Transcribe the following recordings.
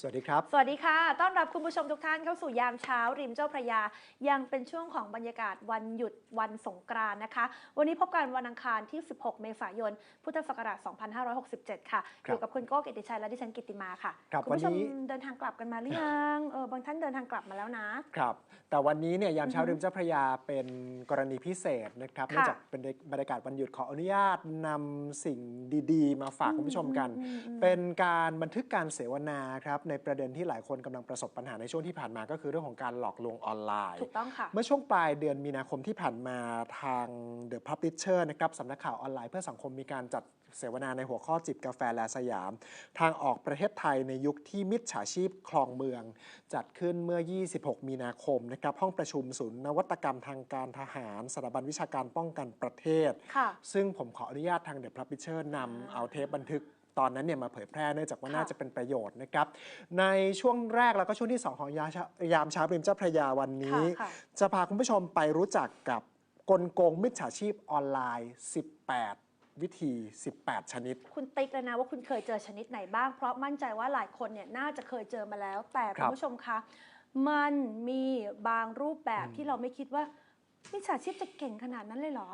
สวัสดีครับ สวัสดีค่ะ ต้อนรับคุณผู้ชมทุกท่านเข้าสู่ยามเช้าริมเจ้าพระยา ยังเป็นช่วงของบรรยากาศวันหยุดวันสงกรานต์นะคะ วันนี้พบกันวันอังคารที่ 16 เมษายน พุทธศักราช 2567 ค่ะครับอยู่กับคุณโก้กิติชัยและดิฉันกิติมาค่ะครับณผู้ชมวันนี้เดินทางกลับกันมาหรือยัง เออบางท่านเดินทางกลับมาแล้วนะ ครับ แต่วันนี้เนี่ยยามเช้าอือฮึริมเจ้าพระยาเป็นกรณีพิเศษนะครับค่ะเนื่องจากเป็นบรรยากาศวันหยุดขออนุญาตนำสิ่งดี ๆ มาฝากคุณผู้ชมกันอืมอืมเป็นการบันทึกการเสวนาครับในประเด็นที่หลายคนกำลังประสบปัญหาในช่วงที่ผ่านมาก็คือเรื่องของการหลอกลวงออนไลน์ถูกต้องค่ะเมื่อช่วงปลายเดือนมีนาคมที่ผ่านมาทาง The Publisher นะครับสำนักข่าวออนไลน์เพื่อสังคมมีการจัดเสวนาในหัวข้อจิบกาแฟแลสยาม ทางออกประเทศไทยในยุคที่มิจฉาชีพคลองเมือง จัดขึ้นเมื่อ 26 มีนาคมนะครับห้องประชุมศูนย์นวัตกรรมทางการทหารสถาบันวิชาการป้องกันประเทศค่ะซึ่งผมขออนุญาตทาง The Publisher นำเอาเทปบันทึก ตอนนั้นเนี่ยมาเผยแพร่เนื่องจากว่าค่ะน่าจะเป็นประโยชน์นะครับ ในช่วงแรกแล้วก็ช่วงที่ 2 ของยาชายามเช้าริมเจ้าพระยาวันนี้ค่ะค่ะจะพาคุณผู้ชมไปรู้จักกับกลโกงมิจฉาชีพออนไลน์ 18วิธี 18 ชนิด คุณติ๊กเลยนะว่าคุณเคยเจอชนิดไหนบ้าง เพราะมั่นใจว่าหลายคนเนี่ยน่าจะเคยเจอมาแล้ว แต่คคุรัณบผู้ชมคะ มันมีบางรูปแบบอืมที่เราไม่คิดว่ามิจฉาชีพจะเก่งขนาดนั้นเลยเหรอ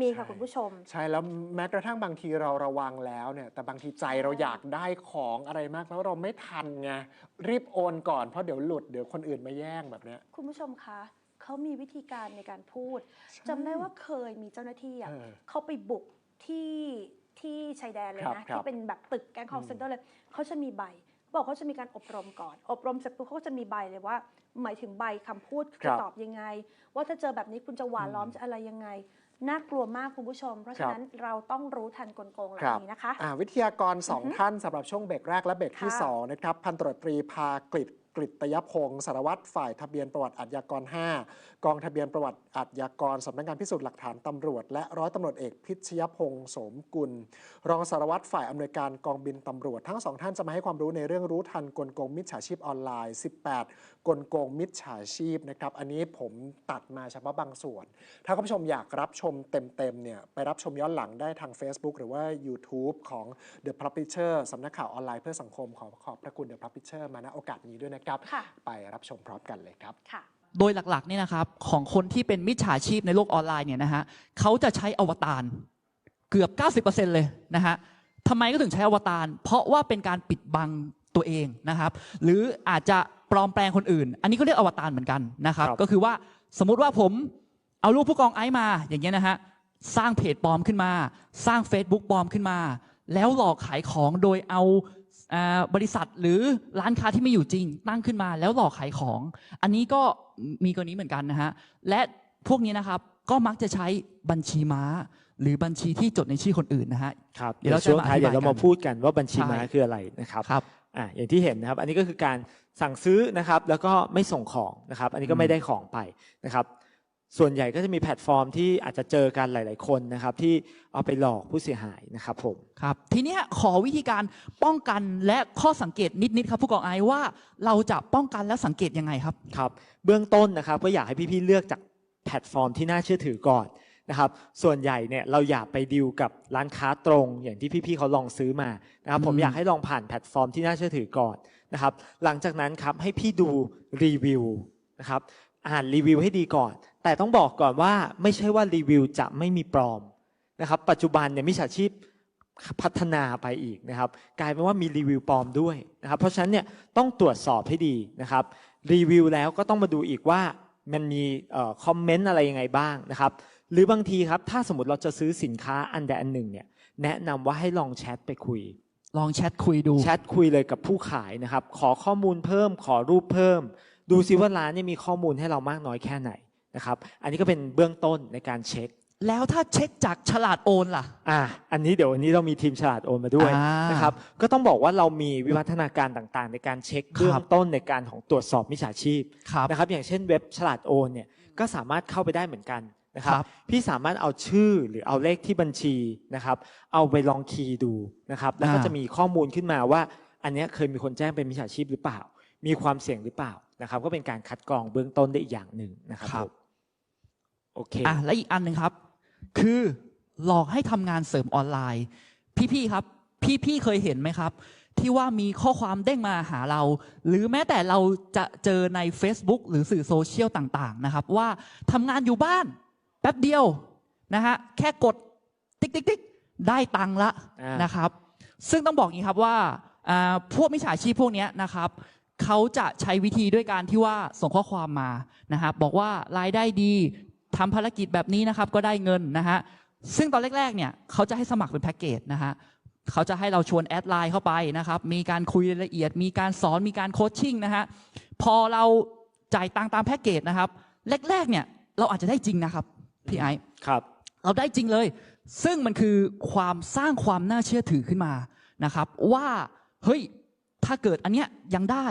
มีค่ะใช่คุณผู้ชม ใช่แล้วแม้กระทั่งบางทีเราระวังแล้วเนี่ยแต่บางทีใจเราอยากได้ของอะไรมากแล้วเราไม่ทันไงรีบโอนก่อนเพราะเดี๋ยวหลุดเดี๋ยวคนอื่นมาแย่งแบบเนี้ย คุณผู้ชมคะเขามีวิธีการในการพูดใช่จำได้ว่าเคยมีเจ้าหน้าที่อะเออเขาไปบุกที่ที่ชายแดนเลยครับนะ ครับที่เป็นแบบตึกแกงคออืลมเซ็นเตอร์เลยเขาจะมีใบบอกเขาจะมีการอบรมก่อน อบรมเสร็จปุ๊บเขาก็จะมีใบเลยว่า หมายถึงใบคำพูดครัจะบตอบยังไง ว่าถ้าเจอแบบนี้คุณจะหวานล้อมอืมจะอะไรยังไง น่ากลัวมากคุณผู้ชม เพราะครัฉะบนั้นเราต้องรู้ทันกลโกงเหล่าครับนี้นะคะอ่าวิทยากรสองอือฮึท่านสำหรับช่วงเบรกแรกและเบรกที่ค่ะสองนะครับพันตรวจตรีภากฤษก ฤตยพงศ์สารวัตรฝ่ายทะเบียนประวัติอาชญากร 5 กองทะเบียนประวัติอาชญากรสำนักงานพิสูจน์หลักฐานตำรวจ และร้อยตำรวจเอกพิชยพงศ์โสมกุล รองสารวัตรฝ่ายอำนวยการกองบินตำรวจ ทั้งสองท่านจะมาให้ความรู้ในเรื่องรู้ทันกลโกงมิจฉาชีพออนไลน์ 18 กลโกงมิจฉาชีพนะครับอันนี้ผมตัดมาเฉพาะบางส่วน ถ้าคุณผู้ชมอยากรับชมเต็มๆเนี่ยไปรับชมย้อนหลังได้ทาง Facebook หรือว่า YouTube ของ The Publisher สำนักข่าวออนไลน์เพื่อสังคมขอขอบพระคุณ The Publisher มาณโอกาสนี้ด้วยนะครับค่ะไปรับชมพร้อมกันเลยครับค่ะโดยหลักๆเนี่ยนะครับของคนที่เป็นมิจฉาชีพในโลกออนไลน์เนี่ยนะฮะเขาจะใช้อวตารเกือบ 90%เลยนะฮะทำไมก็ถึงใช้อวตารเพราะว่าเป็นการปิดบังตัวเองนะครับ หรืออาจจะปลอมแปลงคนอื่น อันนี้ก็เรียกอวตารเหมือนกันนะครับครับก็คือว่าสมมุติว่าผมเอารูปผู้กองไอซ์มาอย่างเงี้ยนะฮะสร้างเพจปลอมขึ้นมา สร้าง Facebook ปลอมขึ้นมา แล้วหลอกขายของโดยเอาอ่า บริษัทหรือร้านค้าที่ไม่อยู่จริง ตั้งขึ้นมาแล้วหลอกขายของ อันนี้ก็มีกรณีเหมือนกันนะฮะและพวกนี้นะครับก็มักจะใช้บัญชีม้า หรือบัญชีที่จดในชื่อคนอื่นนะฮะครับเดี๋เดี๋ยยววเราจะช่วงมาท้ายอธิบายเดี๋ยวเรามากันพูดกันว่าบัญชีใช่ม้าคืออะไรนะครับครับอ่าอย่างที่เห็นนะครับ อันนี้ก็คือการสั่งซื้อนะครับ แล้วก็ไม่ส่งของนะครับ อันนี้ก็ไม่ได้ของไปนะครับ ส่วนใหญ่ก็จะมีแพลตฟอร์มที่อาจจะเจอกันหลาย ๆ คนนะครับ ที่เอาไปหลอกผู้เสียหายนะครับผมครับ ทีเนี้ยขอวิธีการป้องกันและข้อสังเกตนิด ๆ ครับ ผู้กองไอซ์ว่าเราจะป้องกันและสังเกตยังไงครับครับเบื้องต้นนะครับก็อยากให้พี่ๆเลือกจากแพลตฟอร์มที่น่าเชื่อถือก่อนนะครับ ส่วนใหญ่เนี่ยเราอย่าไปดิวกับร้านค้าตรง อย่างที่พี่ๆเขาลองซื้อมานะครับผมอืมอยากให้ลองผ่านแพลตฟอร์มที่น่าเชื่อถือก่อนนะครับ หลังจากนั้นครับให้พี่ดูรีวิวนะครับ อ่านรีวิวให้ดีก่อน แต่ต้องบอกก่อนว่าไม่ใช่ว่ารีวิวจะไม่มีปลอมนะครับปัจจุบันเนี่ยมิจฉาชีพพัฒนาไปอีกนะครับ กลายเป็นว่ามีรีวิวปลอมด้วยนะครับ เพราะฉะนั้นเนี่ยต้องตรวจสอบให้ดีนะครับ รีวิวแล้วก็ต้องมาดูอีกว่ามันมีคอมเมนต์อะไรยังไงบ้างนะครับ หรือบางทีครับถ้าสมมติเราจะซื้อสินค้าอันใดอันหนึ่งเนี่ยแนะนำว่าให้ลองแชทไปคุย ลองแชทคุยดูแชทคุยเลยกับผู้ขายนะครับ ขอข้อมูลเพิ่ม ขอรูปเพิ่ม ดูซิว่าร้านเนี่ยมีข้อมูลให้เรามากน้อยแค่ไหนนะครับ อันนี้ก็เป็นเบื้องต้นในการเช็ค แล้วถ้าเช็คจากฉลาดโอนล่ะ อ่า อันนี้เดี๋ยววันนี้เรามีทีมฉลาดโอนมาด้วยอ่านนะครับ ก็ต้องบอกว่าเรามีวิวัฒนาการต่างๆ ในการเช็คเบื้องต้นในการของตรวจสอบมิจฉาชีพ ครับ นะครับอย่างเช่นเว็บฉลาดโอนเนี่ยก็สามารถเข้าไปได้เหมือนกันนะครับครับ พี่สามารถเอาชื่อหรือเอาเลขที่บัญชีนะครับเอาไปลองคีย์ดูนะครับแล้วก็อ่าจะมีข้อมูลขึ้นมาว่า อันเนี้ยเคยมีคนแจ้งเป็นมิจฉาชีพหรือเปล่า มีความเสี่ยงหรือเปล่า นะครับ ก็เป็นการคัดกรองเบื้องต้นได้อีกอย่างหนึ่งนะครับผมโอเคอะและอีกอันหนึ่งครับ คือหลอกให้ทำงานเสริมออนไลน์ พี่ๆครับ พี่ๆเคยเห็นไหมครับ ที่ว่ามีข้อความเด้งมาหาเรา หรือแม้แต่เราจะเจอใน Facebook หรือสื่อโซเชียลต่างๆนะครับ ว่าทำงานอยู่บ้านแป๊บเดียวนะฮะแค่กดติ๊กติ๊กติ๊กได้ตังค์ละอ่านนะครับ ซึ่งต้องบอกอย่างนี้ครับว่าอ่าพวกมิจฉาชีพพวกเนี้ยนะครับ เขาจะใช้วิธีด้วยการที่ว่าส่งข้อความมานะครับบอกว่ารายได้ดีทำภารกิจแบบนี้นะครับ ก็ได้เงินนะฮะซึ่งตอนแรกๆเนี่ยเขาจะให้สมัครเป็นแพ็กเกจนะฮะเขาจะให้เราชวนแอดไลน์เข้าไปนะครับ มีการคุยรายละเอียด มีการสอนมีการโคชชิ่งนะฮะพอเราจ่ายตังค์ตามแพ็กเกจนะครับ แรกๆเนี่ยเราอาจจะได้จริงนะครับพี่ไอซ์ครับเราได้จริงเลย ซึ่งมันคือความสร้างความน่าเชื่อถือขึ้นมานะครับ ว่าเฮ้ย ถ้าเกิดอันเนี้ยยังได้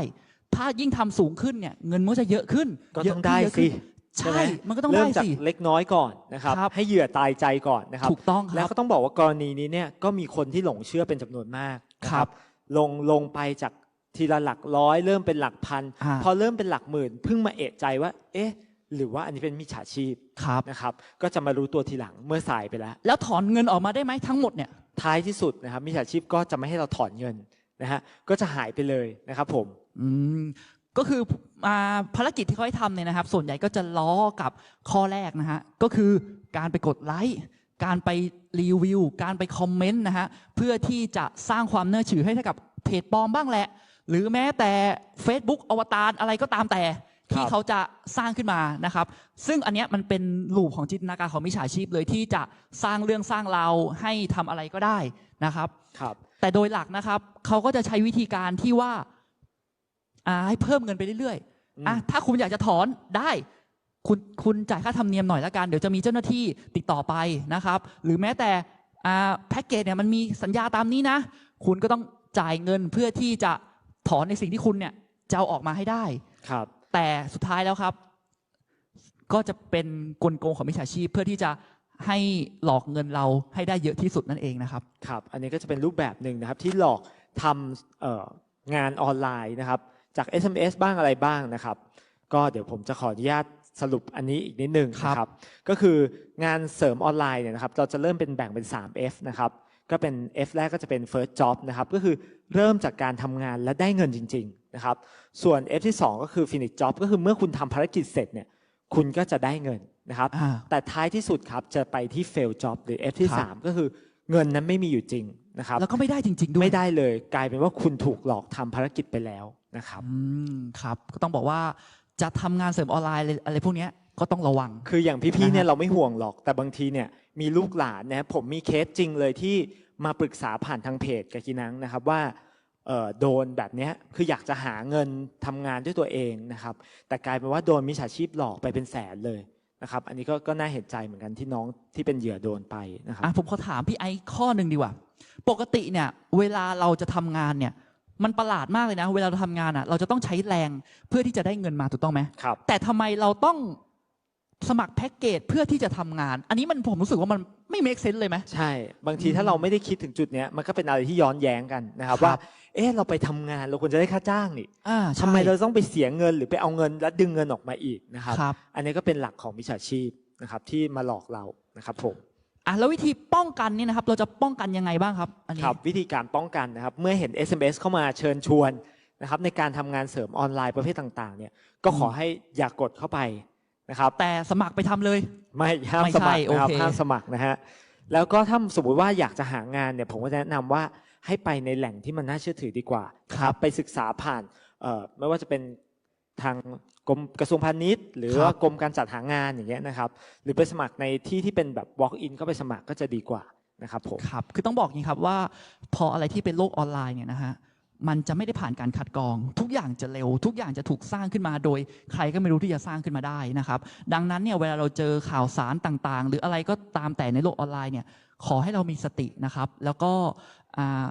ถ้ายิ่งทำสูงขึ้นเนี่ยเงินมันก็จะเยอะขึ้นก็เยต้อะองขึ้นได้เยอะสิขึ้นใช่ไหใช่มันก็ต้องเริ่ได้มจากสิเล็กน้อยก่อนนะครับครับ ให้เหยื่อตายใจก่อนนะครับถูกต้องคแล้วรับก็ต้องบอกว่ากรณีนี้เนี่ยก็มีคนที่หลงเชื่อเป็นจำนวนมากนะคครัรับบลงลงไปจากทีละหลักร้อย เริ่มเป็นหลักพันอ่าพอเริ่มเป็นหลักหมื่นเพิ่งมาเอะใจว่า เอ๊ะ หรือว่าอันนี้เป็นมิจฉาชีพครับนะครับ ก็จะมารู้ตัวทีหลังเมื่อสายไปแล้ว แล้วถอนเงินออกมาได้ไหมทั้งหมดเนี่ยท้ายที่สุดนะครับมิจฉาชีพก็จะไม่ให้เราถอนเงิน นะฮะก็จะหายไปเลยนะครับผมอืมก็คืออ่าภารกิจที่เขาให้ทำเนี่ยนะครับ ส่วนใหญ่ก็จะล้อกับข้อแรกนะฮะก็คือการไปกดไลค์การไปรีวิว การไปคอมเมนต์นะฮะเพื่อที่จะสร้างความน่าเชื่อให้กับเพจปลอมบ้างแหละ หรือแม้แต่ Facebook อวตารอะไรก็ตามแต่ ที่ครับเขาจะสร้างขึ้นมานะครับ ซึ่งอันเนี้ยมันเป็นลูปของจินตนาการของมิจฉาชีพเลยที่จะสร้างเรื่องสร้างราวให้ทำอะไรก็ได้นะครับ ครับ แต่โดยหลักนะครับเขาก็จะใช้วิธีการที่ว่าอ่าให้เพิ่มเงินไปเรื่อยอืมๆอะถ้าคุณอยากจะถอนได้คุณคุณจ่ายค่าธรรมเนียมหน่อยละกัน เดี๋ยวจะมีเจ้าหน้าที่ติดต่อไปนะครับ หรือแม้แต่อ่าแพ็กเกจเนี่ยมันมีสัญญาตามนี้นะ คุณก็ต้องจ่ายเงินเพื่อที่จะถอนในสิ่งที่คุณเนี่ยจะเอาออกมาให้ได้ครับ แต่สุดท้ายแล้วครับ ก็จะเป็นกลโกงของมิจฉาชีพเพื่อที่จะ ให้หลอกเงินเราให้ได้เยอะที่สุดนั่นเองนะครับ ครับ อันนี้ก็จะเป็นรูปแบบหนึ่งนะครับ ที่หลอกทำเอ่องานออนไลน์นะครับ จาก SMS บ้างอะไรบ้างนะครับ ก็เดี๋ยวผมจะขออนุญาตสรุปอันนี้อีกนิดนึงครับนะครับ ก็คืองานเสริมออนไลน์เนี่ยนะครับ เราจะเริ่มเป็นแบ่งเป็น 3 F นะครับ ก็เป็น F แรกก็จะเป็น first job นะครับ ก็คือเริ่มจากการทำงานและได้เงินจริง ๆ นะครับ ส่วน F ที่ 2 ก็คือ finish job ก็คือเมื่อคุณทำภารกิจเสร็จเนี่ย คุณก็จะได้เงิน นะครับอ่าแต่ท้ายที่สุดครับจะไปที่ fail job หรือ F ที่ครับ3ก็คือเงินนั้นไม่มีอยู่จริงนะครับแล้วก็ไม่ได้จริง ๆ ด้วย ไม่ได้เลย กลายเป็นว่าคุณถูกหลอกทำภารกิจไปแล้วนะครับอืมครับ ก็ต้องบอกว่าจะทำงานเสริมออนไลน์อะไรอะไรพวกเนี้ยก็ต้องระวัง คืออย่างพี่ๆเนี่ยนะฮะเราไม่ห่วงหรอก แต่บางทีเนี่ยมีลูกหลานนะผมมีเคสจริงเลยที่มาปรึกษาผ่านทางเพจกับกีนังนะครับว่าเอ่อโดนแบบเนี้ยคืออยากจะหาเงินทำงานด้วยตัวเองนะครับ แต่กลายเป็นว่าโดนมิจฉาชีพหลอกไปเป็นแสนเลย นะครับ อันนี้ก็ก็น่าเห็นใจเหมือนกันที่น้องที่เป็นเหยื่อโดนไปนะครับ อะผมขอถามพี่ไอซ์ข้อหนึ่งดีกว่า ปกติเนี่ย เวลาเราจะทำงานเนี่ย มันประหลาดมากเลยนะ เวลาเราทำงานอะ เราจะต้องใช้แรงเพื่อที่จะได้เงินมาถูกต้องไหมครับ แต่ทำไมเราต้อง สมัครแพ็กเกจเพื่อที่จะทำงาน อันนี้มันผมรู้สึกว่ามันไม่เมคเซน s เลยไหม ใช่ บางทีอืมถ้าเราไม่ได้คิดถึงจุดเนี้ยมันก็เป็นอะไรที่ย้อนแย้งกันนะครับครับ ว่า เอ๊ะเราไปทำงานเราควรจะได้ค่าจ้างนี่อ่าทำไมเราต้องไปเสียเงินหรือไปเอาเงินแล้วดึงเงินออกมาอีกนะครับ ครับอันนี้ก็เป็นหลักของมิจฉาชีพนะครับที่มาหลอกเรานะครับผม อะแล้ววิธีป้องกันเนี่ยนะครับ เราจะป้องกันยังไงบ้างครับ อันนี้ ครับวิธีการป้องกันนะครับเมื่อเห็น SMS เข้ามาเชิญชวนนะครับในการทำงานเสริมออนไลน์ประเภทต่างๆเนี่ยก็ขอให้อย่ากดเข้าไป นะครับแต่สมัครไปทำเลย ไม่ห้ามไม่สใช่มัครนะครับโอเคห้ามสมัครนะฮะแล้วก็ถ้าสมมุติว่าอยากจะหางานเนี่ยผมก็จะแนะนำว่าให้ไปในแหล่งที่มันน่าเชื่อถือดีกว่าครับไปศึกษาผ่านเอ่อไม่ว่าจะเป็นทางกรมกระทรวงพาณิชย์ หรือครับว่ากรมการจัดหางานอย่างเงี้ยนะครับ หรือไปสมัครในที่ที่เป็นแบบ walk in ก็ไปสมัครก็จะดีกว่านะครับผมครับคือต้องบอกอย่างนี้ครับว่าพออะไรที่เป็นโลกออนไลน์เนี่ยนะฮะ มันจะไม่ได้ผ่านการคัดกรอง ทุกอย่างจะเร็ว ทุกอย่างจะถูกสร้างขึ้นมาโดย ใครก็ไม่รู้ที่จะสร้างขึ้นมาได้นะครับ ดังนั้นเนี่ยเวลาเราเจอข่าวสารต่างๆ หรืออะไรก็ตามแต่ในโลกออนไลน์เนี่ยขอให้เรามีสตินะครับ แล้วก็อ่า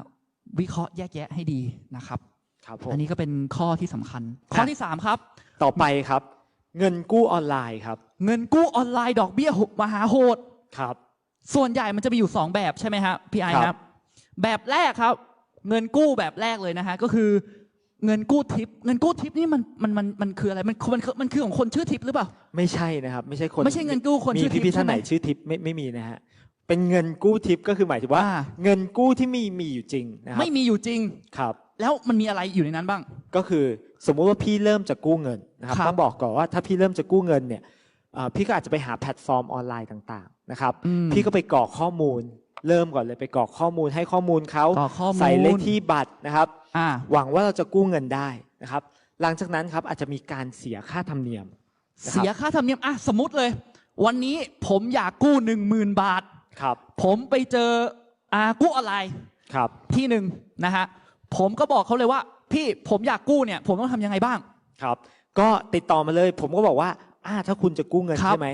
วิเคราะห์แยกแยะให้ดีนะครับครับผมอันนี้ก็เป็นข้อที่สำคัญ ข้อที่สามครับ ต่อไปครับ เงินกู้ออนไลน์ครับ เงินกู้ออนไลน์ดอกเบี้ยโหมหาโหดครับ ส่วนใหญ่มันจะมีอยู่ 2 แบบใช่ไหมครับพี่ไอครับครับ แบบแรกครับ เงินกู้แบบแรกเลยนะฮะก็คือเงินกู้ทิปเงินกู้ทิปนี่มันมันมันมันคืออะไรมันมันมันคือของคนชื่อทิปหรือเปล่า ไม่ใช่นะครับ ไม่ใช่คนไม่ใช่เงินกู้คนมีชื่อทิปพี่ๆท่านไหนใช่ไหมชื่อทิปไม่ไม่มีนะฮะเป็นเงินกู้ทิปก็คือหมายถึงว่า อ่า เงินกู้ที่มีมีอยู่จริงนะครับไม่มีอยู่จริง ครับ แล้วมันมีอะไรอยู่ในนั้นบ้าง ก็คือสมมุติว่าพี่เริ่มจะกู้เงินนะครับครับต้องบอกก่อนว่าถ้าพี่เริ่มจะกู้เงินเนี่ยเอ่อพี่ก็อาจจะไปหาแพลตฟอร์มออนไลน์ต่างๆนะครับ อืมพี่ก็ไปกรอกข้อมูล เริ่มก่อนเลยไปกรอกข้อมูลให้ข้อมูลเขากรอกข้อมูล ใส่เลขที่บัตรนะครับ อ่า หวังว่าเราจะกู้เงินได้นะครับ หลังจากนั้นครับอาจจะมีการเสียค่าธรรมเนียม นะครับ เสียค่าธรรมเนียมอะสมมติเลย วันนี้ผมอยากกู้หนึ่งหมื่นบาท ครับผมไปเจออากู้ออนไลน์ครับ ที่หนึ่งนะฮะผมก็บอกเขาเลยว่า พี่ผมอยากกู้เนี่ย ผมต้องทำยังไงบ้าง ครับ ก็ติดต่อมาเลย ผมก็บอกว่าอ่าถ้าคุณจะกู้เงินครับ ใช่ไหม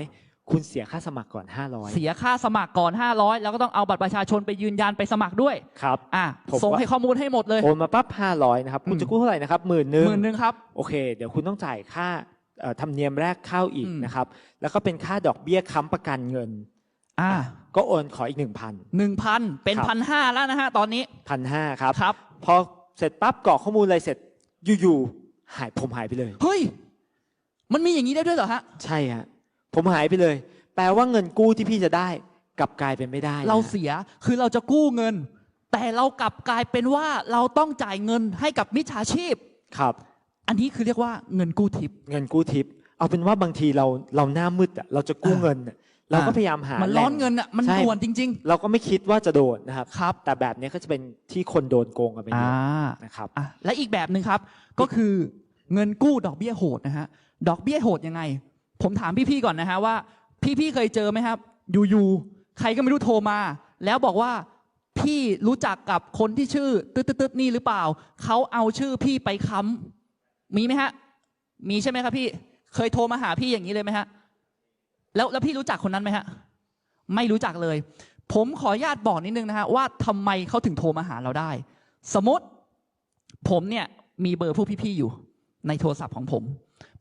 คุณเสียค่าสมัครก่อน 500 เสียค่าสมัครก่อน 500 แล้วก็ต้องเอาบัตรประชาชนไปยืนยันไปสมัครด้วยครับอะผมส่งว่า ให้ข้อมูลให้หมดเลย โอนมาปั๊บ500นะครับคุณอืม จะกู้เท่าไหร่นะครับหมื่นหนึ่งหมื่นหนึ่งครับ โอเค เดี๋ยวคุณต้องจ่ายค่าเอ่อธรรมเนียมแรกเข้าอีกอืม นะครับแล้วก็เป็นค่าดอกเบี้ยค้ำประกันเงิน อ่าก็โอนขออีก 1,000 หนึ่งพันเป็นครับ พันห้าแล้วนะฮะตอนนี้พันห้าครับครับ พอเสร็จปั๊บกรอกข้อมูลอะไรเสร็จอยู่ๆหายผมหายไปเลย เฮ้ย มันมีอย่างนี้ได้ด้วยเหรอฮะ ใช่ฮะ ผมหายไปเลย แปลว่าเงินกู้ที่พี่จะได้กลับกลายเป็นไม่ได้นะเราเสียคือเราจะกู้เงิน แต่เรากลับกลายเป็นว่าเราต้องจ่ายเงินให้กับมิจฉาชีพครับ อันนี้คือเรียกว่าเงินกู้ทิปเงินกู้ทิปเอาเป็นว่าบางทีเราเราหน้ามืดอะเราจะกู้อ่าเงินอะเราก็พยายามหามันแหล่ร้อนเงินอะมันใช่ด่วนจริงเราก็ไม่คิดว่าจะโดนนะครับๆครับ แต่แบบนี้ก็จะเป็นที่คนโดนโกงกันไปเยอ่าอะนะครับอะและอีกแบบหนึ่งครับ ก็คือเงินกู้ดอกเบี้ยโหดนะฮะดอกเบี้ยโหดยังไง ผมถามพี่ๆก่อนนะฮะว่า พี่ๆเคยเจอไหมครับ อยู่ๆใครก็ไม่รู้โทรมา แล้วบอกว่าพี่รู้จักกับคนที่ชื่อตึ๊ดๆนี่หรือเปล่า เขาเอาชื่อพี่ไปค้ำมีไหมฮะ มีใช่ไหมครับพี่เคยโทรมาหาพี่อย่างนี้เลยไหมฮะแล้วแล้วพี่รู้จักคนนั้นไหมฮะไม่รู้จักเลย ผมขออนุญาตบอกนิดนึงนะฮะว่าทำไมเขาถึงโทรมาหาเราได้ สมมติผมเนี่ยมีเบอร์ผู้พี่ๆอยู่ในโทรศัพท์ของผม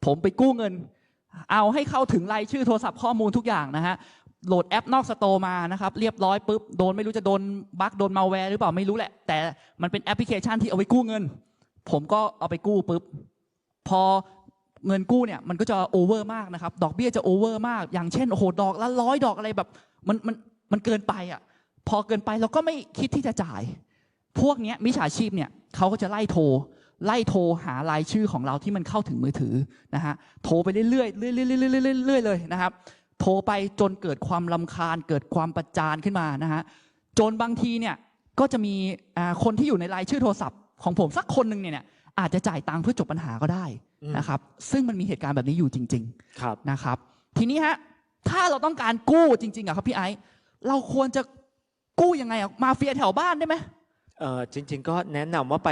ผมไปกู้เงิน เอาให้เข้าถึงรายชื่อโทรศัพท์ข้อมูลทุกอย่างนะฮะโหลดแอปนอกสโตร์มานะครับเรียบร้อยปุ๊บโดนไม่รู้จะโดนบั๊กโดนมาแวร์หรือเปล่าไม่รู้แหละ แต่มันเป็นแอปพลิเคชันที่เอาไว้กู้เงิน ผมก็เอาไปกู้ปุ๊บพอเงินกู้เนี่ยมันก็จะโอเวอร์มากนะครับ ดอกเบี้ยจะโอเวอร์มาก อย่างเช่นโอ้โหดอกละร้อยดอกอะไรแบบ มันมันมันเกินไปอะ พอเกินไปเราก็ไม่คิดที่จะจ่าย พวกเนี้ยมิจฉาชีพเนี่ยเขาก็จะไล่โทร ไล่โทรหารายชื่อของเราที่มันเข้าถึงมือถือนะฮะโทรไปเรื่อยๆเรื่อยๆเรื่อยๆเรื่อยๆเลยนะครับ โทรไปจนเกิดความลำคาญ เกิดความประจานขึ้นมานะฮะจนบางทีเนี่ยก็จะมีคนที่อยู่ในรายชื่อโทรศัพท์ของผมสักคนหนึ่งเนี่ยอาจจะจ่ายตังค์เพื่อจบปัญหาก็ได้นะครับ ซึ่งมันมีเหตุการณ์แบบนี้อยู่จริงๆนะครับ ทีนี้ฮะถ้าเราต้องการกู้จริงๆอะครับพี่ไอซ์เราควรจะกู้ยังไงอะมาเฟียแถวบ้านได้ไหม เออจริง ๆ ก็แนะนำว่าไป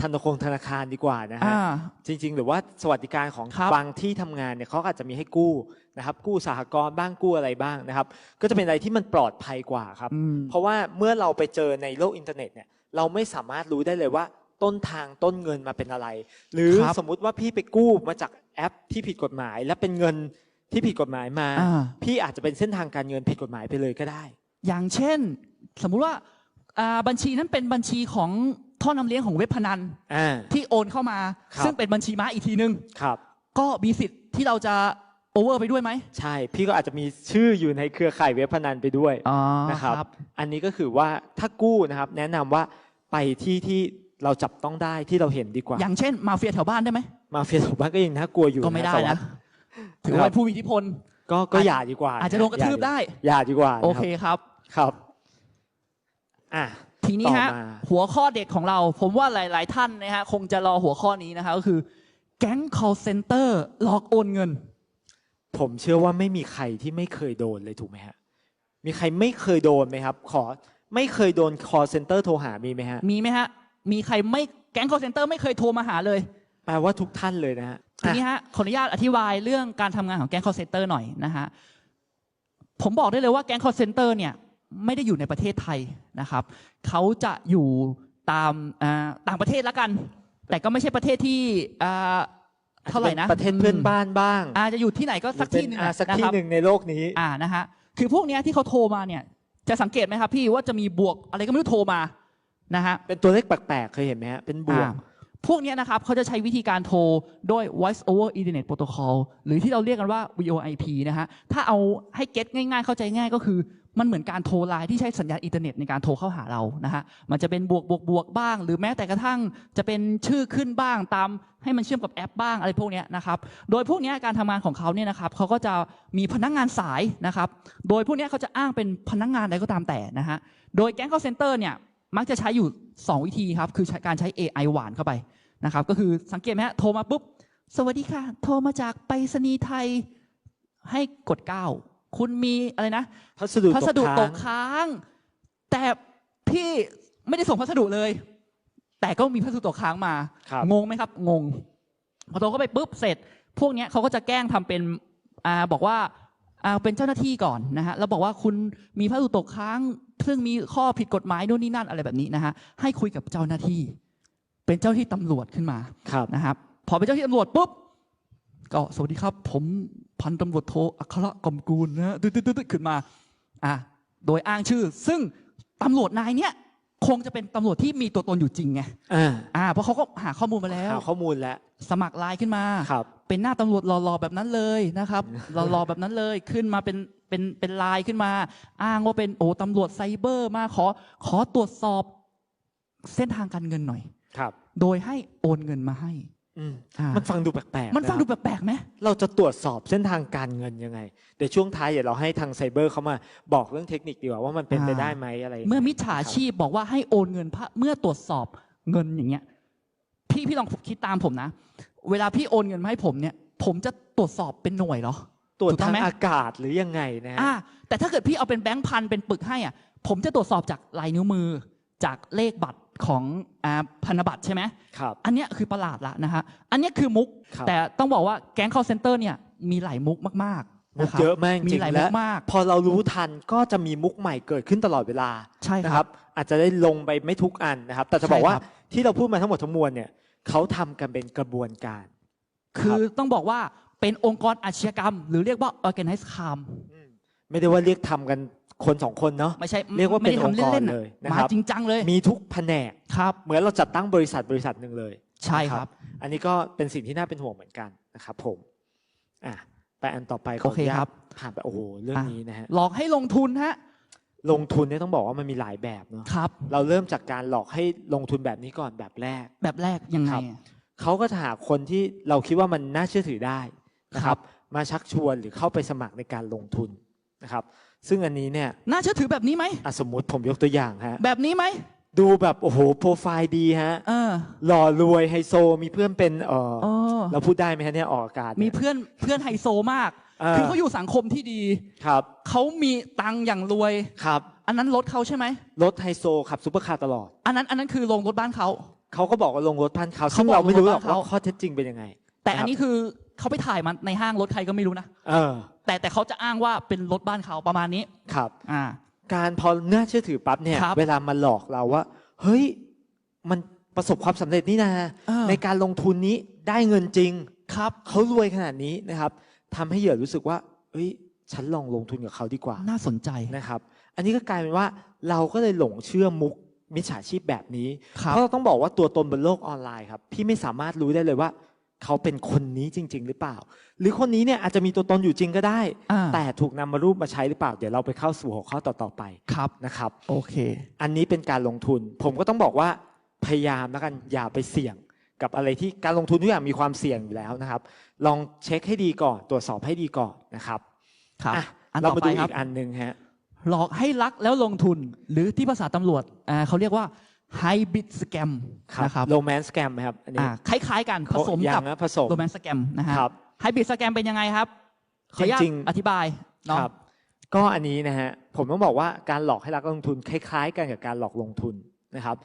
ธนาคารธนาคารดีกว่านะฮะ อ่า จริง ๆ หรือว่าสวัสดิการของครับ บางที่ทำงานเนี่ยเขาอาจจะมีให้กู้นะครับกู้สหกรณ์บ้างกู้อะไรบ้างนะครับ ก็จะเป็นอะไรที่มันปลอดภัยกว่าครับ อืม เพราะว่าเมื่อเราไปเจอในโลกอินเทอร์เน็ตเนี่ยเราไม่สามารถรู้ได้เลยว่าต้นทางต้นเงินมาเป็นอะไร หรือครับสมมุติว่าพี่ไปกู้มาจากแอปที่ผิดกฎหมาย และเป็นเงินที่ผิดกฎหมายมา อ่า พี่อาจจะเป็นเส้นทางการเงินผิดกฎหมายไปเลยก็ได้ อย่างเช่น สมมุติว่าอ่า บัญชีนั้นเป็นบัญชีของท่อนำเลี้ยงของเว็บพนันอ่า ที่โอนเข้ามา ครับ ซึ่งเป็นบัญชีม้าอีกทีนึง ครับ ก็มีสิทธิ์ที่เราจะโอเวอร์ไปด้วยไหมใช่ พี่ก็อาจจะมีชื่ออยู่ในเครือข่ายเว็บพนันไปด้วย อ๋อนะครับ อันนี้ก็คือว่าถ้ากู้นะครับ แนะนำว่าไปที่ที่เราจับต้องได้ที่เราเห็นดีกว่า อย่างเช่นมาเฟียแถวบ้านได้ไหม มาเฟียแถวบ้านก็ยังน่ากลัวอยู่ก็ไม่ได้สวัสนะดิ์ถือว่าเป็นผู้มีอิทธิพล ก็ก็อาจ อย่าดีกว่าอาจจะโดนกระทืบได้ อย่าดีกว่าโอนะเคครับ ครับครับ อะทีนี้ฮะต่อมา หัวข้อเด็ดของเรา ผมว่าหลาย ๆ ท่านนะฮะคงจะรอหัวข้อนี้นะคะก็คือแก๊ง call center หลอกโอนเงิน ผมเชื่อว่าไม่มีใครที่ไม่เคยโดนเลยถูกไหมฮะ มีใครไม่เคยโดนไหมครับ ขอไม่เคยโดน call center โทรหามีไหมฮะ มีไหมฮะ มีใครไม่แก๊ง call center ไม่เคยโทรมาหาเลย แปลว่าทุกท่านเลยนะฮะทีนี้ฮะขออนุญาตอธิบายเรื่องการทำงานของแก๊ง call center หน่อยนะฮะ ผมบอกได้เลยว่าแก๊ง call center เนี่ย ไม่ได้อยู่ในประเทศไทยนะครับเขาจะอยู่ตามอ่าต่างประเทศละกัน แต่ก็ไม่ใช่ประเทศที่อ่าเท่าไหร่นะประเทศเพื่อนบ้านบ้างอาจจะอยู่ที่ไหนก็สักที่หนึ่งอ่าอะสักนะที่ครับหนึ่งในโลกนี้อ่านะฮะคือพวกเนี้ยที่เขาโทรมาเนี่ย จะสังเกตไหมครับพี่ว่าจะมีบวกอะไรก็ไม่รู้โทรมานะฮะเป็นตัวเลขแปลกๆเคยเห็นไหมฮะเป็นบวกอ่าพวกเนี้ยนะครับเขาจะใช้วิธีการโทรโดย voice over internet protocol หรือที่เราเรียกกันว่า VoIP นะฮะถ้าเอาให้เก็ตง่าย ๆ เข้าใจง่ายก็คือ มันเหมือนการโทรไลน์ที่ใช้สัญญาณอินเทอร์เน็ตในการโทรเข้าหาเรานะฮะมันจะเป็นบวกบวกบวกบ้าง หรือแม้แต่กระทั่งจะเป็นชื่อขึ้นบ้างตามให้มันเชื่อมกับแอปบ้างอะไรพวกนี้นะครับ โดยพวกนี้การทำงานของเขาเนี่ยนะครับเขาก็จะมีพนักงานสายนะครับ โดยพวกนี้เขาจะอ้างเป็นพนักงานอะไรก็ตามแต่นะฮะ โดยแก๊ง call center เนี่ยมักจะใช้อยู่ 2 วิธีครับ คือการใช้ AI หวานเข้าไปนะครับ ก็คือสังเกตไหมฮะ โทรมาปุ๊บ สวัสดีค่ะ โทรมาจากไปรษณีย์ไทยให้กด 9 คุณมีอะไรนะ พัสดุพัสดุตตกกค้างค้าง แต่พี่ไม่ได้ส่งพัสดุเลย แต่ก็มีพัสดุตกค้างมาครับงงไหมครับ งง พอโทรเข้าไปปุ๊บเสร็จ พวกเนี้ยเขาก็จะแกล้งทำเป็นอ่าบอกว่าอ่าเป็นเจ้าหน้าที่ก่อนนะฮะแล้วบอกว่าคุณมีพัสดุตกค้าง ซึ่งมีข้อผิดกฎหมายโน่นนี่นั่นอะไรแบบนี้นะฮะให้คุยกับเจ้าหน้าที่ เป็นเจ้าหน้าที่ตำรวจขึ้นมาครับนะครับ พอเป็นเจ้าหน้าที่ตำรวจปุ๊บก็สวัสดีครับ ผม พันตำรวจโทอัครกำกูลนะฮะตึ๊ดๆๆขึ้นมาอะโดยอ้างชื่อ ซึ่งตำรวจนายเนี้ยคงจะเป็นตำรวจที่มีตัวตนอยู่จริงไงอ่าอ่าเพราะเขาก็หาข้อมูลมาแล้วหาข้อมูลแล้ว สมัครไลน์ขึ้นมาครับเป็นหน้าตำรวจหล่อๆแบบนั้นเลยนะครับหล่อๆแบบนั้นเลยขึ้นมาเป็นเป็นเป็นไลน์ขึ้นมา อ้างว่าเป็นโอ้ตำรวจไซเบอร์มาขอขอตรวจสอบเส้นทางการเงินหน่อยครับ โดยให้โอนเงินมาให้ อืมอ่ามันฟังดูแปลกๆมันฟังะดูแปลกๆไหมเราจะตรวจสอบเส้นทางการเงินยังไง เดี๋ยวช่วงท้ายเดี๋ยวเราให้ทางไซเบอร์เขามาบอกเรื่องเทคนิคดีกว่าว่ามันเป็นไปได้ไหมอะไรย่างเมื่องี้ยมิจฉาชีพบอกว่าให้โอนเงินพระเมื่อตรวจสอบเงินอย่างเงี้ย พี่พี่ลองคิดตามผมนะ เวลาพี่โอนเงินมาให้ผมเนี่ย ผมจะตรวจสอบเป็นหน่วยเหรอ ตรวจถูกต้อทางงไหมอากาศหรือยังไงนะฮะ อ่าแต่ถ้าเกิดพี่เอาเป็นแบงค์พันเป็นปึกให้อะผมจะตรวจสอบจากลายนิ้วมือจากเลขบัตร ของอ่าพันธบัตรใช่ไหมครับ อันเนี้ยคือประหลาดละนะฮะ อันเนี้ยคือมุกครับแต่ต้องบอกว่าแก๊ง call center เนี่ยมีหลายมุกมากๆมุนะกครับ เยอะมากจมีริงหลายๆมุและกมาก พอเรารู้ทันก็จะมีมุกใหม่เกิดขึ้นตลอดเวลาใช่นะคครัรับบอาจจะได้ลงไปไม่ทุกอันนะครับ แต่จะใช่บอกว่าครับ ที่เราพูดมาทั้งหมดทั้งมวลเนี่ยเขาทำกันเป็นกระบวนการ คือต้องบอกว่าเป็นองค์กรอาชญากรรม หรือเรียกว่า organized crime ไม่ได้ว่าเรียกทำกัน คนสองคนเนาะไม่ใช่เรียกว่าไม่ได้เป็นองค์ทำกรเล่นๆเลน่ะยนะมาครับจริงจังเลย มีทุกแผนกครับเหมือนเราจัดตั้งบริษัทบริษัทหนึ่งเลย ใช่ครับนะอันนี้ก็เป็นสิ่งที่น่าเป็นห่วงเหมือนกันนะครับผมอะไปอันต่อไปขอโอเคนุญาตครับผ่านไปโอ้โหเรื่องนี้นะฮะหลอกให้ลงทุนฮะลงทุนเนี่ยต้องบอกว่ามันมีหลายแบบเนาะครับ เราเริ่มจากการหลอกให้ลงทุนแบบนี้ก่อนแบบแรก แบบแรกยังไงครับอะเขาก็จะหาคนที่เราคิดว่ามันน่าเชื่อถือได้นะคครัรับบมาชักชวนหรือเข้าไปสมัครในการลงทุนนะครับ ซึ่งอันนี้เนี่ยน่าเชื่อถือแบบนี้ไหมอะสมมุติผมยกตัวอย่างฮะ แบบนี้ไหม ดูแบบโอ้โหโปรไฟล์ดีฮะเออ หล่อรวยไฮโซมีเพื่อนเป็นเออเออ เราพูดได้ไหมฮะเนี่ยออกอากาศมีเนี่ย เพื่อนเพื่อนไฮโซมาก เออ คือเขาอยู่สังคมที่ดี ครับเขามีตังค์อย่างรวย ครับอันนั้นรถเขาใช่ไหม รถไฮโซขับซุปเปอร์คาร์ตลอด อันนั้นอันนั้นคือลงรถบ้านเขา เขาก็บอกว่าลงรถพันเขาเขาซึ่งบอกเราไม่รู้หรอกลงรถบ้านเขาว่าข้อเท็จจริงเป็นยังไง แต่ครับอันนี้คือเขาไปถ่ายมันในห้างรถใครก็ไม่รู้นะเออ แต่แต่เขาจะอ้างว่าเป็นรถบ้านเขาประมาณนี้ ครับ อ่า การพอน่าเชื่อถือปั๊บเนี่ย ครับเวลามาหลอกเราว่า เฮ้ย มันประสบความสำเร็จนี่นา เออ ในการลงทุนนี้ได้เงินจริง ครับ เขารวยขนาดนี้นะครับทำให้เหยื่อรู้สึกว่าเฮ้ย ฉันลองลงทุนกับเขาดีกว่า น่าสนใจนะครับ อันนี้ก็กลายเป็นว่าเราก็เลยหลงเชื่อมุกมิจฉาชีพแบบนี้ ครับ เพราะเราต้องบอกว่าตัวตนบนโลกออนไลน์ครับ พี่ไม่สามารถรู้ได้เลยว่า เขาเป็นคนนี้จริง ๆ หรือเปล่า หรือคนนี้เนี่ยอาจจะมีตัวตนอยู่จริงก็ได้ อ่า แต่ถูกนำมารูปมาใช้หรือเปล่า เดี๋ยวเราไปเข้าสู่หัวข้อต่อๆไปครับ นะครับ โอเค อันนี้เป็นการลงทุน ผมก็ต้องบอกว่าพยายามแล้วกันอย่าไปเสี่ยง กับอะไรที่การลงทุนทุกอย่างมีความเสี่ยงอยู่แล้วนะครับ ลองเช็คให้ดีก่อนตรวจสอบให้ดีก่อนนะครับครับอะอันเราต่อมาไปดูครัอีบกอันหนึ่งฮะ หลอกให้รักแล้วลงทุนหรือที่ภาษาตำรวจอ่าเขาเรียกว่า hybrid scam นะครับโรแมนต์สแกมครับอันนี้อ่าคล้ายๆกันผสมยักับงนะผสม romance scam นะฮะครับ hybrid scam เป็นยังไงครับขออนุญาตจริงๆอธิบายเนาะครับก็อันนี้นะฮะผมต้องบอกว่าการหลอกให้รักลงทุนคล้ายๆ กันกับการหลอกลงทุนนะครับ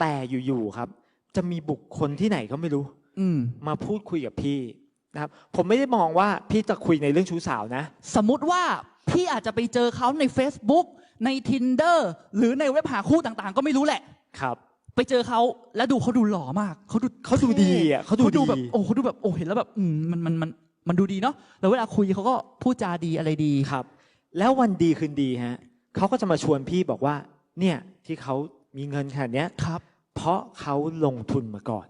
แต่อยู่ๆครับ จะมีบุคคลที่ไหนก็ไม่รู้ อืมมาพูดคุยกับพี่นะครับ ผมไม่ได้มองว่าพี่จะคุยในเรื่องชู้สาวนะ สมมุติว่าพี่อาจจะไปเจอเขาใน Facebook ใน Tinder หรือในเว็บหาคู่ต่างๆ ก็ไม่รู้แหละ ครับ ไปเจอเขาแล้วดูเขาดูหล่อมากเขาดูเขาดูดีอะเขาดูเขาดูแบบดี โอ้เขาดูแบบโอ้เห็นแล้วแบบอืมมันมันมันมันดูดีเนาะแล้วเวลาคุยเขาก็พูดจาดีอะไรดี ครับ แล้ววันดีคืนดีฮะเขาก็จะมาชวนพี่บอกว่า เนี่ยที่เขามีเงินขนาดเนี้ย ครับเพราะเขาลงทุนมาก่อน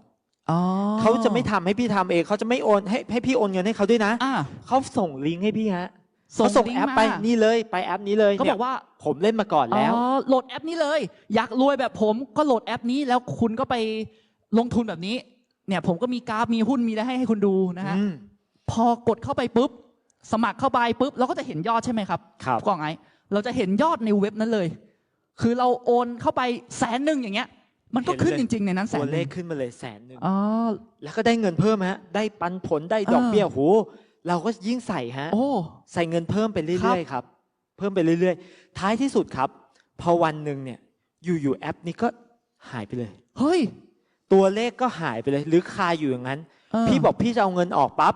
อ๋อเขาจะไม่ทำให้พี่ทำเองเขาจะไม่โอนให้ให้พี่โอนเงินให้เขาด้วยนะ อ่า เขาส่งลิงก์ให้พี่ฮะส่ง เขาส่งลิงแอก์ปมาไปนี่เลยไปแอปนี้เลยก็เนี่บยอกว่า ผมเล่นมาก่อนแล้ว อ๋อโหลดแอปนี้เลย อยากรวยแบบผมก็โหลดแอปนี้แล้วคุณก็ไปลงทุนแบบนี้ เนี่ยผมก็มีกราฟมีหุ้นมีอะไรให้ให้คุณดูนะฮะอืม พอกดเข้าไปปุ๊บ สมัครเข้าไปปุ๊บ เราก็จะเห็นยอดใช่ไหมครับครับ กล้องไอเราจะเห็นยอดในเว็บนั้นเลย คือเราโอนเข้าไปแสนหนึ่งอย่างเงี้ย มันก็ขึ้นจริง ๆ ในนั้นแสตันวหเลนึ่ขงขึ้นมาเลยแสนหนึ่งอ๋อ แล้วก็ได้เงินเพิ่มฮะ ได้ปันผลได้ดอกเออเบี้ยโห เราก็ยิ่งใส่ฮะ โอ้ ใส่เงินเพิ่มไปเรื่อยๆครับ เพิ่มไปเรื่อยๆ ท้ายที่สุดครับ พอวันหนึ่งเนี่ย อยู่ๆแอปนี้ก็หายไปเลย เฮ้ย ตัวเลขก็หายไปเลย หรือคาอยู่อย่างนั้น เออ พี่บอกพี่จะเอาเงินออกปั๊บ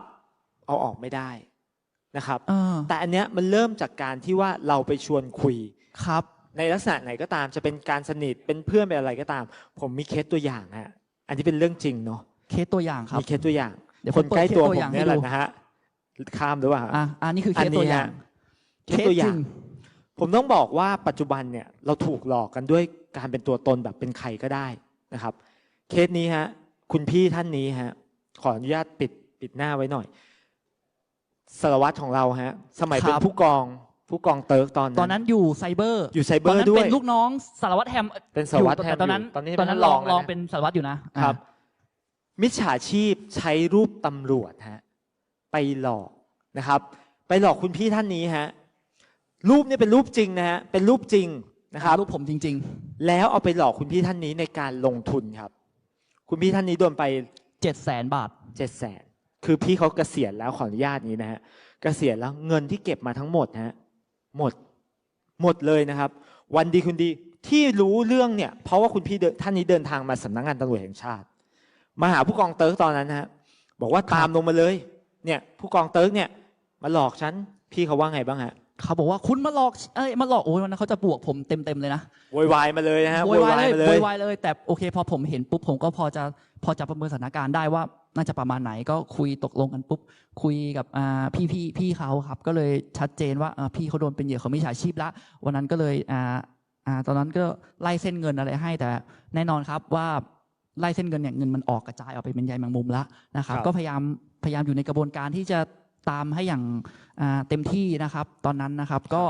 เอาออกไม่ได้นะครับเออแต่อันเนี้ยมันเริ่มจากการที่ว่าเราไปชวนคุย ครับ ในลักษณะไหนก็ตามจะเป็นการสนิทเป็นเพื่อนเป็นอะไรก็ตาม ผมมีเคสตัวอย่างฮะอันนี้เป็นเรื่องจริงเนาะเคสตัวอย่างครับ มีเคสตัวอย่าง เดี๋ยวคผมนใกล้ตัวเปิดเคสตัวผอย่ามงเนี่ยแหละให้ดู นะฮะ ข้ามหรือเปล่าฮะอะอันนี้คือเคอัสนนี้ตัวอย่างฮะเคสตัวอจย่าริงงผมต้องบอกว่าปัจจุบันเนี่ยเราถูกหลอกกันด้วยการเป็นตัวตนแบบเป็นใครก็ได้นะครับ เคสนี้ฮะคุณพี่ท่านนี้ฮะขออนุญาตปิดปิดหน้าไว้หน่อยสารวัตรของเราฮะ สมัยเป็นครับผู้กองผู้กองเติร์กตอนนั้น ตอนนั้นอยู่ไซเบอร์อยู่ไซเบตออนร์นั้นด้วยเป็นลูกน้องสารวัตรแฮมเป็นสารวัตรอยู่แฮมแต่ตอนนั้นอยู่ตอนนี้ตอนนั้นเป็นลรอองงลองแล้วนะเป็นสารวัตรอยู่นะครับ มิจฉาชีพใช้รูปตำรวจฮะ ไปหลอกนะครับ ไปหลอกคุณพี่ท่านนี้ฮะรูปนี้เป็นรูปจริงนะฮะเป็นรูปจริงนะครับรูปผมจริงแล้วเอาไปหลอกคุณพี่ท่านนี้ในการลงทุนครับ คุณพี่ท่านนี้โดนไปๆเจ็ดแสนบาทเจ็ดแสนคือพี่เขาเกษียณแล้วขออนุญาตนี้นะฮะเกษียณแล้วเงินที่เก็บมาทั้งหมดฮะหมดหมดเลยนะครับ วันดีคุณดีที่รู้เรื่องเนี่ย เพราะว่าคุณพี่เดินท่านนี้เดินทางมาสำนักงานตำรวจแห่งชาติ มาหาผู้กองเติร์กตอนนั้นนะฮะบอกว่าตามลงมาเลย เนี่ยผู้กองเติร์กเนี่ยมาหลอกฉันพี่เขาว่าไงบ้างฮะเขาบอกว่าคุณมาหลอกเอ้ยมาหลอกโอ้ยวันนั้นเขาจะบวกผมเต็มๆเลยนะโวยวายมาเลยนะฮะโวยวายเลยมาเลโวยยวายเลย แต่โอเค พอผมเห็นปุ๊บผมก็พอจะพอจะประเมินสถานการณ์ได้ว่า น่าจะประมาณไหนก็คุยตกลงกันปุ๊บ คุยกับอ่าพี่พี่พี่เขาครับ ก็เลยชัดเจนว่าอ่าพี่เขาโดนเป็นเหยื่อของมิจฉาชีพละวันนั้นก็เลยอ่าอ่าตอนนั้นก็ไล่เส้นเงินอะไรให้แต่แน่นอนครับว่า ไล่เส้นเงินเนี่ยเงินมันออกกระจายออกไปเป็นใยแมงมุมละนะครับครับ ก็พยายามพยายามอยู่ในกระบวนการที่จะตามให้อย่างอ่าเต็มที่นะครับ ตอนนั้นนะครับก็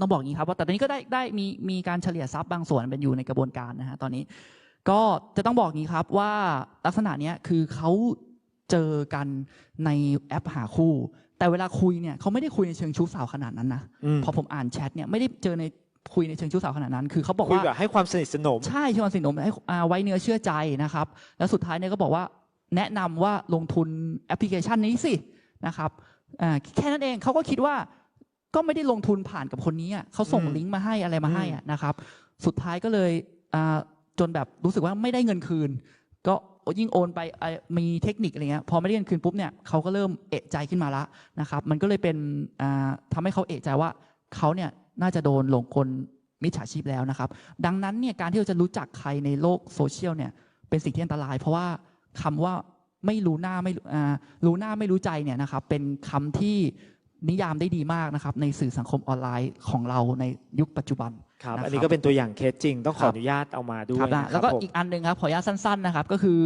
ต้องบอกอย่างนี้ครับว่าแต่ตอนนี้ก็ได้ได้มีมีการเฉลี่ยทรัพย์บางส่วนเป็นอยู่ในกระบวนการนะฮะตอนนี้ ก็จะต้องบอกอย่างนี้ครับว่าลักษณะเนี้ยคือเขาเจอกันในแอปหาคู่ แต่เวลาคุยเนี่ยเขาไม่ได้คุยในเชิงชู้สาวขนาดนั้นนะอืมพอผมอ่านแชทเนี่ยไม่ได้เจอใน คุยในเชิงชู้สาวขนาดนั้น คือเขาบอกคุยว่าแบบให้ความสนิทสนม ใช่ชวนสินนมให้อ่าไว้เนื้อเชื่อใจนะครับ แล้วสุดท้ายเนี่ยก็บอกว่าแนะนำว่าลงทุนแอปพลิเคชันนี้สินะครับอ่าแค่นั้นเองเขาก็คิดว่าก็ไม่ได้ลงทุนผ่านกับคนนี้อะเขาส่งอืมลิงก์มาให้อะไรมาให้อะนะครับ สุดท้ายก็เลยอ่าจนแบบรู้สึกว่าไม่ได้เงินคืน ก็ยิ่งโอนไปอ่ามีเทคนิคอะไรเงี้ยพอไม่ได้เงินคืนปุ๊บเนี่ยเขาก็เริ่มเอะใจขึ้นมาละนะครับ มันก็เลยเป็นอ่าทำให้เขาเอะใจว่าเขาเนี่ย น่าจะโดนหลงกลมิจฉาชีพแล้วนะครับ ดังนั้นเนี่ยการที่เราจะรู้จักใครในโลกโซเชียลเนี่ยเป็นสิ่งที่อันตราย เพราะว่าคำว่าไม่รู้หน้าไม่อ่ารู้หน้าไม่รู้ใจเนี่ยนะครับเป็นคำที่นิยามได้ดีมากนะครับในสื่อสังคมออนไลน์ของเราในยุคปัจจุบันครับนะครับอันนี้ก็เป็นตัวอย่างเคสจริงต้องขครัอบอนุญาตเอามาด้วยครับนะคแล้รับวก็ผมอีกอันหนึ่งครับขออนุญาตสั้นๆนะครับ ก็คือ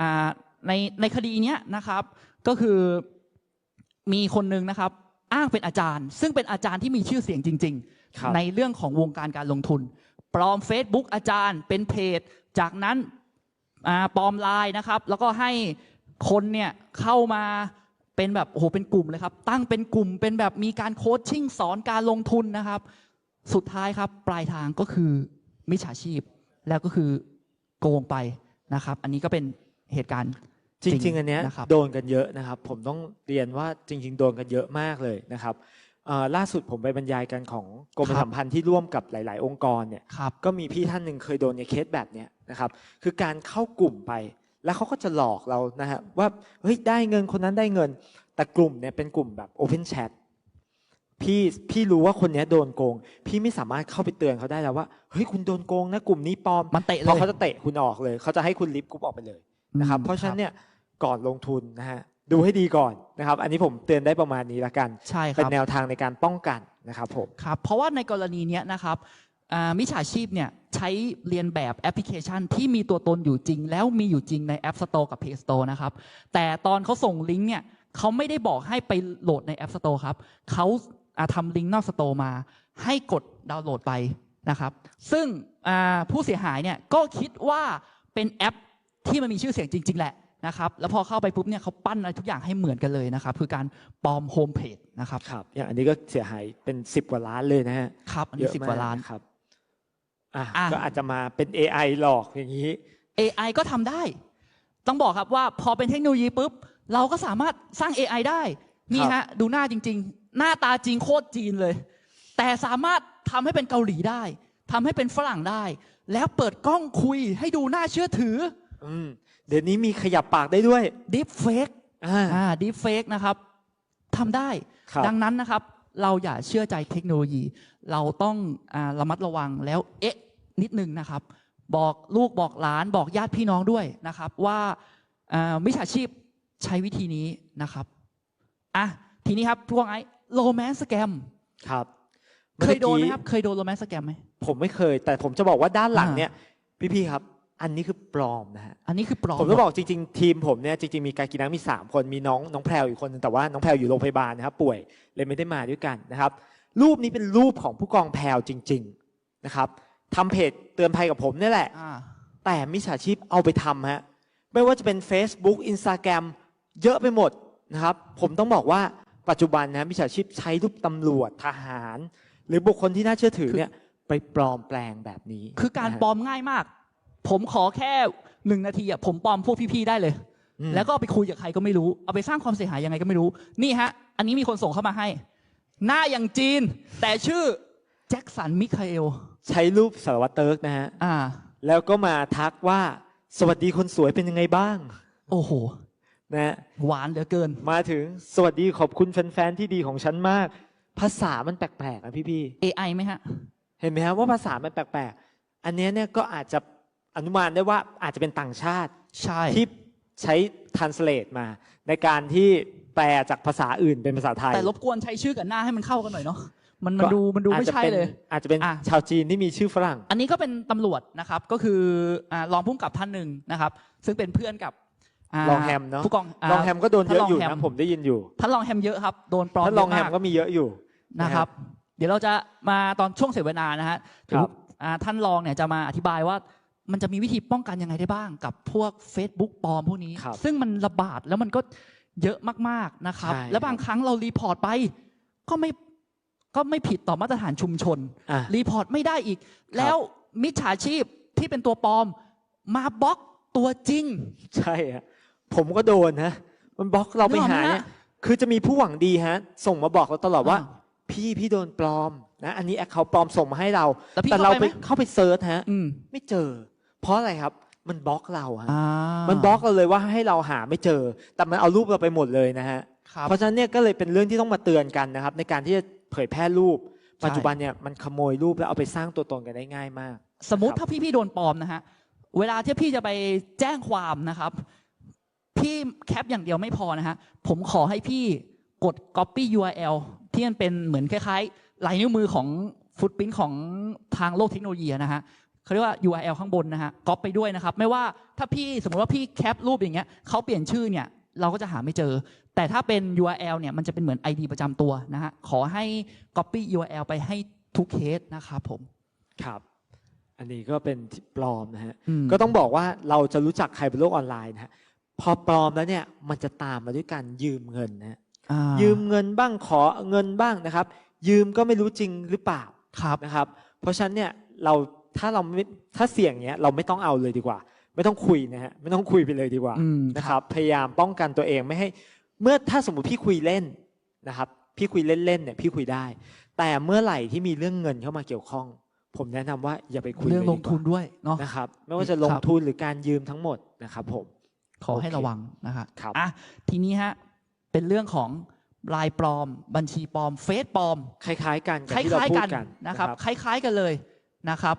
อ่าในในคดีเนี้ยนะครับ ก็คือมีคนหนึ่งนะครับ อ้างเป็นอาจารย์ ซึ่งเป็นอาจารย์ที่มีชื่อเสียงจริง ครับๆในเรื่องของวงการการลงทุน ปลอม Facebook อาจารย์เป็นเพจ จากนั้นอ่าปลอมไลน์นะครับ แล้วก็ให้คนเนี่ยเข้ามาเป็นแบบโอ้โหเป็นกลุ่มเลยครับ ตั้งเป็นกลุ่มเป็นแบบมีการโคชชิ่งสอนการลงทุนนะครับ สุดท้ายครับปลายทางก็คือมิจฉาชีพ แล้วก็คือโกงไปนะครับ อันนี้ก็เป็นเหตุการณ์จริง ๆ อันเนี้ยนะครับ โดนกันเยอะนะครับ ผมต้องเรียนว่าจริง ๆ โดนกันเยอะมากเลยนะครับเอ่อ ล่าสุดผมไปบรรยายกันของกรมประชาสัมพันธ์ที่ร่วมกับหลาย ๆ องค์กรเนี่ยครับก็มีพี่ท่านหนึ่งเคยโดนในเคสแบบเนี้ยนะครับคือการเข้ากลุ่มไป แล้วเขาก็จะหลอกเรานะฮะว่าเฮ้ยได้เงินคนนั้นได้เงิน แต่กลุ่มเนี่ยเป็นกลุ่มแบบ Open Chat พี่พี่รู้ว่าคนเนี้ยโดนโกง พี่ไม่สามารถเข้าไปเตือนเขาได้แล้วว่าเฮ้ยคุณโดนโกงนะกลุ่มนี้ปลอมมันเตะเพเลราะยเขาจะเตะคุณออกเลย เขาจะให้คุณลิฟต์กรุ๊ปออกไปเลยนะครับอืมเพราะฉะนั้นเนี่ยก่อนลงทุนนะฮะ ดูให้ดีก่อนนะครับ อันนี้ผมเตือนได้ประมาณนี้ละกัน ใช่คเป็นรับแนวทางในการป้องกันนะครับผม ครับ เพราะว่าในกรณีเนี้ยนะครับอ่ามิจฉาชีพเนี่ยใช้เรียนแบบแอปพลิเคชันที่มีตัวตนอยู่จริง แล้วมีอยู่จริงใน App Store กับ Play Store นะครับ แต่ตอนเขาส่งลิงก์เนี่ยเขาไม่ได้บอกให้ไปโหลดใน App Store ครับเขาอ่าทำลิงก์นอกสโตร์มา ให้กดดาวน์โหลดไปนะครับ ซึ่งอ่าผู้เสียหายเนี่ยก็คิดว่าเป็นแอปที่มันมีชื่อเสียงจริง ๆ แหละ นะครับแล้วพอเข้าไปปุ๊บเนี่ยเขาปั้นอะไรทุกอย่างให้เหมือนกันเลยนะครับคือการปลอมโฮมเพจนะครับครับอย่างอันนี้ก็เสียหายเป็นสิบกว่าล้านเลยนะฮะครับอันนี้สิบกว่าล้านครับอะอะก็อาจจะมาเป็น AI หลอกอย่างนี้ AI ก็ทำได้ ต้องบอกครับว่าพอเป็นเทคโนโลยีปุ๊บเราก็สามารถสร้าง AI ได้นี่ครับฮะดูหน้าจริง ๆ หน้าตาจริงโคตรจีนเลย แต่สามารถทำให้เป็นเกาหลีได้ทำให้เป็นฝรั่งได้ แล้วเปิดกล้องคุยให้ดูน่าเชื่อถืออืม เดี๋ยวนี้มีขยับปากได้ด้วย Deep Fake อ่าอ่า Deep Fake นะครับทำได้ครับดังนั้นนะครับ เราอย่าเชื่อใจเทคโนโลยี เราต้องอาระมัดระวังแล้วเอ๊ะนิดนึงนะครับ บอกลูกบอกหลานบอกญาติพี่น้องด้วยนะครับ ว่าอ่ามิจฉาชีพใช้วิธีนี้นะครับอะทีนี้ครับพวกไอ้โรแมนต์สแกมครับเคยโดนไหมมื่อกี้ครับ เคยโดนโรแมนต์สแกมไหมผมไม่เคย แต่ผมจะบอกว่าด้านหลังอ่าเนี่ย พี่ๆครับ อันนี้คือปลอมนะฮะอันนี้คือปลอมผมจะบอกจริงๆ ทีมผมเนี่ยจริงๆมีการกินน้ำมี 3 คนมีน้องน้องแพรวอีกคนนึงแต่ว่าน้องแพรวอยู่โรงพยาบาลนะครับป่วยเลยไม่ได้มาด้วยกันนะครับ รูปนี้เป็นรูปของผู้กองแพรวจริง ๆนะครับทำเพจเตือนภัยกับผมเนี่ยแหละอ่าแต่มิจฉาชีพเอาไปทำฮะไม่ว่าจะเป็น Facebook Instagram เยอะไปหมดนะครับ ผมต้องบอกว่าปัจจุบันนะมิจฉาชีพใช้รูปตำรวจทหาร หรือบุคคลที่น่าเชื่อถือเนี่ยไปปลอมแปลงแบบนี้ คือการนะฮะปลอมง่ายมาก ผมขอแค่หนึ่งนาทีอะผมปลอมพวกพี่ๆได้เลย อืม แล้วก็เอาไปคุยกับใครก็ไม่รู้ เอาไปสร้างความเสียหายยังไงก็ไม่รู้ นี่ฮะ อันนี้มีคนส่งเข้ามาให้ หน้าอย่างจีน แต่ชื่อแจ็คสันมิคาเอล ใช้รูปสารวัตรเติร์กนะฮะ อ่า แล้วก็มาทักว่าสวัสดีคนสวยเป็นยังไงบ้างโอ้โห นะฮะหวานเหลือเกิน มาถึงสวัสดีขอบคุณแฟนๆที่ดีของฉันมาก ภาษามันแปลกๆอะพี่ๆ AI ไหมฮะเห็นไหมครับว่าภาษามันแปลกๆ อันเนี้ยเนี่ยก็อาจจะ อนุมานได้ว่าอาจจะเป็นต่างชาติใช่ที่ใช้ translate มา ในการที่แปลจากภาษาอื่นเป็นภาษาไทย แต่รบกวนใช้ชื่อกับหน้าให้มันเข้ากันหน่อยเนาะมันมันก็ดูมันดูอาจไม่จะใช่เป็นเลย อาจจะเป็นอะชาวจีนที่มีชื่อฝรั่ง อันนี้ก็เป็นตำรวจนะครับ ก็คืออ่ารองผู้กำกับท่านหนึ่งนะครับ ซึ่งเป็นเพื่อนกับารองแฮมเนอะผู้กองาลองแฮมก็โดนเยอะอยู่ท่านรองแฮนะมผมได้ยินอยู่ท่านรองแฮมเยอะครับโดนปลอมท่านลองแฮเยมอะก็มากมีเยอะอยู่นะครับ เดี๋ยวเราจะมาตอนช่วงเสวนานะฮะครับอ่าท่านรองเนี่ยจะมาอธิบายว่า มันจะมีวิธีป้องกันยังไงได้บ้างกับพวก Facebook ปลอมพวกนี้ ครับซึ่งมันระบาดแล้วมันก็เยอะมากๆนะครับ ใช่แล้วบางครั้งเรารีพอร์ตไป ก็ไม่ก็ไม่ผิดต่อมาตรฐานชุมชน อะ รีพอร์ตไม่ได้อีก แล้วมิจฉาชีพที่เป็นตัวปลอม มาบล็อกตัวจริง ใช่ฮะผมก็โดนนะมันบล็อกเราไปนึกออกไหมหาเนี่ยฮะคือจะมีผู้หวังดีฮะ ส่งมาบอกเราตลอดว่า อ่าพี่พี่โดนปลอมนะ อันนี้แอคเคาท์ปลอมส่งมาให้เราแล้วพี่แต่เราเข้าไปไปไหม เข้าไปเซิร์ชฮะ อืม ไม่เจอ เพราะอะไรครับมันบล็อกเราฮะอ่ามันบล็อกเราเลยว่าให้เราหาไม่เจอ แต่มันเอารูปเราไปหมดเลยนะฮะ ครับ เพราะฉะนั้นเนี่ยก็เลยเป็นเรื่องที่ต้องมาเตือนกันนะครับ ในการที่จะเผยแพร่รูปใช่ปัจจุบันเนี่ยมันขโมยรูปแล้วเอาไปสร้างตัวตนกันได้ง่ายมาก สมมติครับถ้าพี่พี่โดนปลอมนะฮะ เวลาที่พี่จะไปแจ้งความนะครับ พี่แคปอย่างเดียวไม่พอนะฮะ ผมขอให้พี่กด copy URL ที่มันเป็นเหมือนคล้ายๆลายนิ้วมือของฟุตพิ้นของทางโลกเทคโนโลยีนะฮะ เขาเรียกว่า URL ข้างบนนะฮะก๊อปไปด้วยนะครับ ไม่ว่าถ้าพี่สมมติว่าพี่แคปรูปอย่างเงี้ยเขาเปลี่ยนชื่อเนี่ยเราก็จะหาไม่เจอ แต่ถ้าเป็น URL เนี่ยมันจะเป็นเหมือน ID ประจำตัวนะฮะขอให้ copy URL ไปให้ทุกเคสนะครับผมครับ อันนี้ก็เป็นที่ปลอมนะฮะอืม ก็ต้องบอกว่าเราจะรู้จักใครบนโลกออนไลน์นะฮะพอปลอมแล้วเนี่ยมันจะตามมาด้วยการยืมเงินนะฮะอ่ายืมเงินบ้างขอเงินบ้างนะครับ ยืมก็ไม่รู้จริงหรือเปล่า ครับ นะครับเพราะฉะนั้นเนี่ยเรา ถ้าเราไม่ถ้าเสี่ยงเนี้ยเราไม่ต้องเอาเลยดีกว่า ไม่ต้องคุยนะฮะไม่ต้องคุยไปเลยดีกว่าอืมนะครับ พยายามป้องกันตัวเองไม่ให้ เมื่อถ้าสมมติพี่คุยเล่นนะครับ พี่คุยเล่นๆเนี่ยพี่คุยได้ แต่เมื่อไหร่ที่มีเรื่องเงินเข้ามาเกี่ยวข้อง ผมแนะนำว่าอย่าไปคุยเรื่องยลดีงกว่าทุนด้วยเนาะนะครับ ไม่ว่าจะลงครับทุนหรือการยืมทั้งหมดนะครับ ผม ขอให้โอเคระวังนะฮะครับอะทีนี้ฮะเป็นเรื่องของลายปลอม บัญชีปลอม เฟซปลอม คล้ายๆ กันคกับที่เราล้ายพูๆดกันกันนะครับ คล้ายๆกันเลยนะครับ